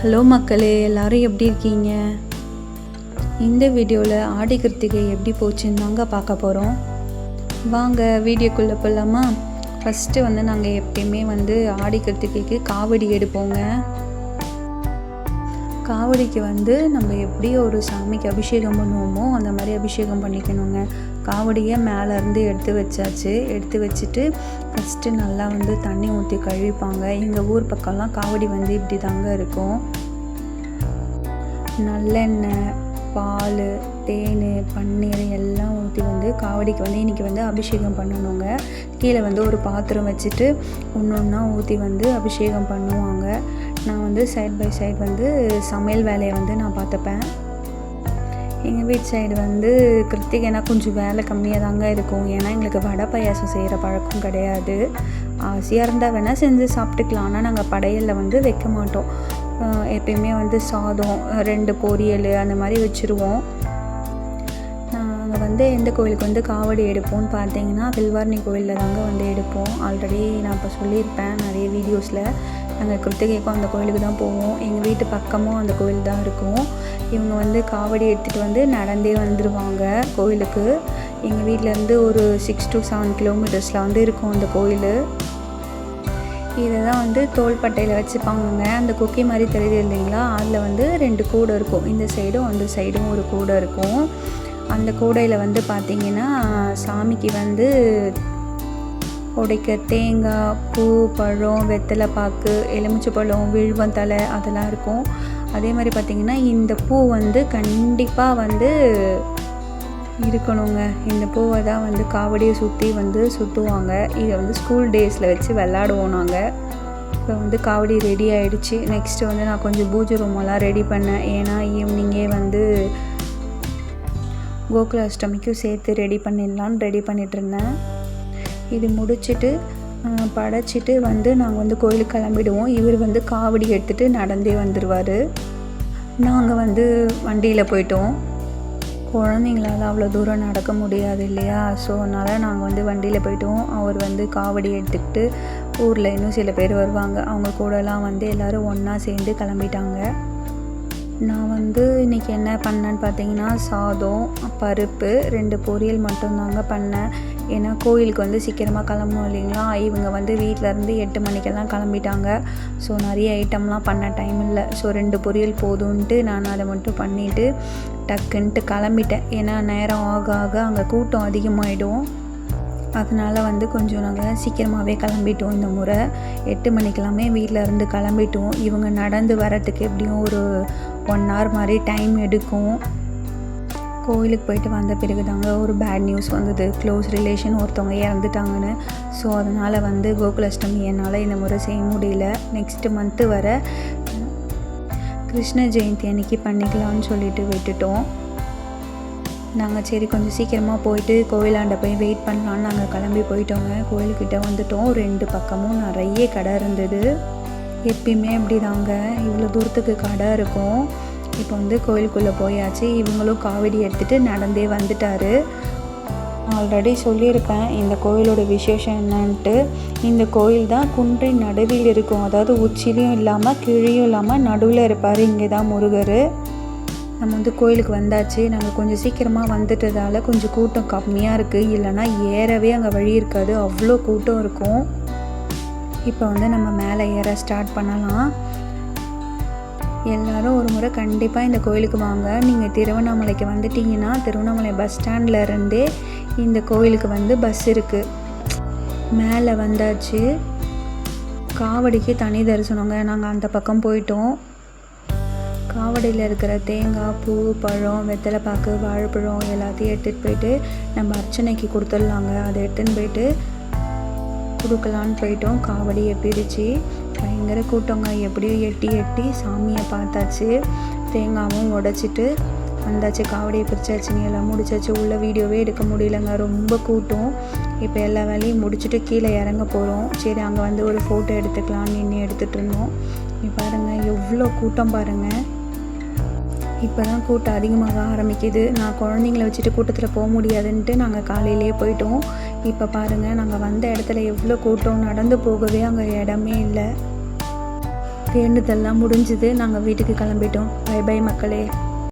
Hello மக்களே எல்லாரும் எப்படி இருக்கீங்க? இந்த வீடியோவில் ஆடி கிருத்திகை எப்படி போச்சுன்னு தாங்க பார்க்க போகிறோம் வாங்க வீடியோக்குள்ளே போகலாமா ஃபஸ்ட்டு வந்து நாங்கள் எப்பயுமே வந்து ஆடி கிருத்திகைக்கு காவடி எடுப்போங்க. காவடிக்கு வந்து நம்ம எப்படி ஒரு சாமிக்கு அபிஷேகம் பண்ணுவோமோ அந்த மாதிரி அபிஷேகம் பண்ணிக்கணுங்க. காவடியை மேலேருந்து எடுத்து வச்சாச்சு. எடுத்து வச்சுட்டு ஃபஸ்ட்டு நல்லா வந்து தண்ணி ஊற்றி கழுவிப்பாங்க. எங்கள் ஊர் பக்கம்லாம் காவடி வந்து இப்படி தாங்க இருக்கும். நல்லெண்ணெய் பால் தேன் பன்னீர் எல்லாம் ஊற்றி வந்து காவடிக்கு வந்து இன்றைக்கி வந்து அபிஷேகம் பண்ணணுங்க. கீழே வந்து ஒரு பாத்திரம் வச்சுட்டு ஒன்று ஒன்றா ஊற்றி வந்து அபிஷேகம் பண்ணுவாங்க. நான் வந்து சைட் பை சைட் வந்து சமையல் வேலையை வந்து நான் பார்த்துப்பேன். எங்கள் வீட்டு சைடு வந்து கிருத்திகைனா கொஞ்சம் வேலை கம்மியாக தாங்க இருக்கும். ஏன்னா எங்களுக்கு வடை பாயாசம் செய்கிற பழக்கம் கிடையாது. ஆசையாக இருந்தால் வேணால் செஞ்சு சாப்பிட்டுக்கலாம். ஆனால் நாங்கள் படையலில் வந்து வைக்க மாட்டோம். எப்பயுமே வந்து சாதம் ரெண்டு பொரியல் அந்த மாதிரி வச்சுருவோம். நாங்கள் வந்து எந்த கோவிலுக்கு வந்து காவடி எடுப்போம்னு பார்த்தீங்கன்னா வில்வார்ணி கோவிலில் தாங்க வந்து எடுப்போம். ஆல்ரெடி நான் இப்போ சொல்லியிருப்பேன் நிறைய வீடியோஸில் நாங்கள் கிருத்திகைக்கும் அந்த கோயிலுக்கு தான் போவோம். எங்கள் வீட்டு பக்கமும் அந்த கோயில் தான் இருக்கும். இவங்க வந்து காவடி எடுத்துகிட்டு வந்து நடந்தே வந்துடுவாங்க கோயிலுக்கு. எங்கள் வீட்டிலேருந்து ஒரு சிக்ஸ் டு செவன் கிலோமீட்டர்ஸில் வந்து இருக்கும் அந்த கோயில். இதை தான் வந்து தோள்பட்டையில் வச்சுப்பாங்க அந்த கொக்கி மாதிரி தெரியுது இல்லைங்களா? அதில் வந்து ரெண்டு கூடை இருக்கும். இந்த சைடும் அந்த சைடும் ஒரு கூடை இருக்கும். அந்த கூடையில் வந்து பார்த்திங்கன்னா சாமிக்கு வந்து உடைக்க தேங்காய் பூ பழம் வெத்தலை பாக்கு எலுமிச்சை பழம் விழுவம் தலை அதெல்லாம் இருக்கும். அதே மாதிரி பார்த்திங்கன்னா இந்த பூ வந்து கண்டிப்பாக வந்து இருக்கணுங்க. இந்த பூவை தான் வந்து காவடியை சுற்றி வந்து சுற்றுவாங்க இதை வந்து ஸ்கூல் டேஸில் வச்சு விளாடுவோம் நாங்கள் இப்போ வந்து காவடி ரெடி ஆகிடுச்சு நெக்ஸ்ட்டு வந்து நான் கொஞ்சம் பூஜை ரூமெல்லாம் ரெடி பண்ணேன். ஏன்னா ஈவினிங்கே வந்து கோகுல அஷ்டமிக்கும் சேர்த்து ரெடி பண்ணிடலான்னு ரெடி பண்ணிட்டுருந்தேன் இது முடிச்சுட்டு படைச்சிட்டு வந்து நாங்கள் வந்து கோயிலுக்கு கிளம்பிடுவோம். இவர் வந்து காவடி எடுத்துகிட்டு நடந்தே வந்துடுவார் நாங்கள் வந்து வண்டியில் போயிட்டோம். குழந்தைங்களால அவ்வளோ தூரம் நடக்க முடியாது இல்லையா? ஸோ அதனால் நாங்கள் வந்து வண்டியில் போயிட்டோம். அவர் வந்து காவடி எடுத்துக்கிட்டு ஊரில் இன்னும் சில பேர் வருவாங்க. அவங்க கூடலாம் வந்து எல்லோரும் ஒன்றா சேர்ந்து கிளம்பிட்டாங்க. நான் வந்து இன்றைக்கி என்ன பண்ணேன்னு பார்த்தீங்கன்னா சாதம் பருப்பு ரெண்டு பொரியல் மட்டும்தாங்க பண்ணேன். ஏன்னா கோயிலுக்கு வந்து சீக்கிரமாக கிளம்பணும் இல்லைங்களா? இவங்க வந்து வீட்டிலேருந்து எட்டு மணிக்கெல்லாம் கிளம்பிட்டாங்க. ஸோ நிறைய ஐட்டம்லாம் பண்ண டைம் இல்லை. ஸோ ரெண்டு பொரியல் போதும்ன்ட்டு நான் அதை மட்டும் பண்ணிவிட்டு டக்குன்ட்டு கிளம்பிட்டேன். ஏன்னா நேரம் ஆக ஆக அங்கே கூட்டம் அதிகமாகிடும் அதனால் வந்து கொஞ்சம் நாங்கள் சீக்கிரமாகவே கிளம்பிட்டோம் இந்த முறை. எட்டு மணிக்கெல்லாமே வீட்டில் இருந்து கிளம்பிட்டோம். இவங்க நடந்து வரத்துக்கு எப்படியும் ஒரு ஒன் ஹவர் மாதிரி டைம் எடுக்கும். கோயிலுக்கு போயிட்டு வந்த பிறகு தாங்க ஒரு பேட் நியூஸ் வந்தது. க்ளோஸ் ரிலேஷன் ஒருத்தவங்க இறந்துட்டாங்கன்னு. ஸோ அதனால் வந்து கோகுலஷ்டமி என்னால் இந்த முறை செய்ய முடியல. நெக்ஸ்ட்டு மந்த்து வர கிருஷ்ண ஜெயந்தி அன்னைக்கு பண்ணிக்கலாம்னு சொல்லிட்டு விட்டுட்டோம். நாங்கள் சரி கொஞ்சம் சீக்கிரமாக போயிட்டு கோயிலாண்ட போய் வெயிட் பண்ணலான்னு நாங்கள் கிளம்பி போயிட்டோங்க. கோயில்கிட்ட வந்துட்டோம். ரெண்டு பக்கமும் நிறைய கடை இருந்தது. எப்பயுமே அப்படி தாங்க இவ்வளோ தூரத்துக்கு கடை இருக்கும். இப்போ வந்து கோயிலுக்குள்ளே போயாச்சு. இவங்களும் காவடி எடுத்துகிட்டு நடந்தே வந்துட்டாரு. ஆல்ரெடி சொல்லியிருப்பேன் இந்த கோயிலோட விசேஷம் என்னன்ட்டு. இந்த கோயில் தான் குன்றின் நடுவில் இருக்கும். அதாவது உச்சிலையும் இல்லாமல் கீழேயும் இல்லாமல் நடுவில் இருப்பார் இங்கே தான் முருகர். நம்ம வந்து கோயிலுக்கு வந்தாச்சு. நாங்கள் கொஞ்சம் சீக்கிரமாக வந்துட்டதால கொஞ்சம் கூட்டம் கம்மியாக இருக்குது இல்லைன்னா ஏறவே அங்கே வழி இருக்காது. அவ்வளோ கூட்டம் இருக்கும். இப்போ வந்து நம்ம மேலே ஏற ஸ்டார்ட் பண்ணலாம். எல்லாரும் ஒரு முறை கண்டிப்பாக இந்த கோயிலுக்கு வாங்க. நீங்கள் திருவண்ணாமலைக்கு வந்துட்டீங்கன்னா திருவண்ணாமலை பஸ் ஸ்டாண்டில் இருந்தே இந்த கோயிலுக்கு வந்து பஸ் இருக்குது மேலே வந்தாச்சு. காவடிக்கு தனி தரிசனங்க. நாங்கள் அந்த பக்கம் போயிட்டோம். காவடியில் இருக்கிற தேங்காய் பூ பழம் வெத்தலை பாக்கு வாழைப்பழம் எல்லாத்தையும் எடுத்துகிட்டு போயிட்டு நம்ம அர்ச்சனைக்கு கொடுத்துடலாங்க. அதை எடுத்துன்னு போயிட்டு கொடுக்கலான்னு போயிட்டோம். காவடியை பிரித்து பயங்கர கூட்டங்க. எப்படியோ எட்டி எட்டி சாமியை பார்த்தாச்சு. தேங்காவும் உடைச்சிட்டு வந்தாச்சு. காவடியை பிரிச்சாச்சுங்க எல்லாம் முடிச்சாச்சு. உள்ள வீடியோவே எடுக்க முடியலங்க. ரொம்ப கூட்டம். இப்போ எல்லா வேலையும் முடிச்சுட்டு கீழே இறங்க போகிறோம் சரி அங்கே வந்து ஒரு ஃபோட்டோ எடுத்துக்கலான்னு நின்று எடுத்துகிட்டு இருந்தோம். நீ பாருங்கள் எவ்வளோ கூட்டம் பாருங்கள் இப்போ தான் கூட்டம் அதிகமாக ஆரம்பிக்குது. நான் குழந்தைங்கள வச்சுட்டு கூட்டத்தில் போக முடியாதுன்ட்டு நாங்கள் காலையிலேயே போயிட்டோம். இப்போ பாருங்கள் நாங்கள் வந்த இடத்துல எவ்வளோ கூட்டம் நடந்து போகவே அங்கே இடமே இல்லை. வேண்டுதெல்லாம் முடிஞ்சுது. நாங்கள் வீட்டுக்கு கிளம்பிட்டோம். பை பை மக்களே.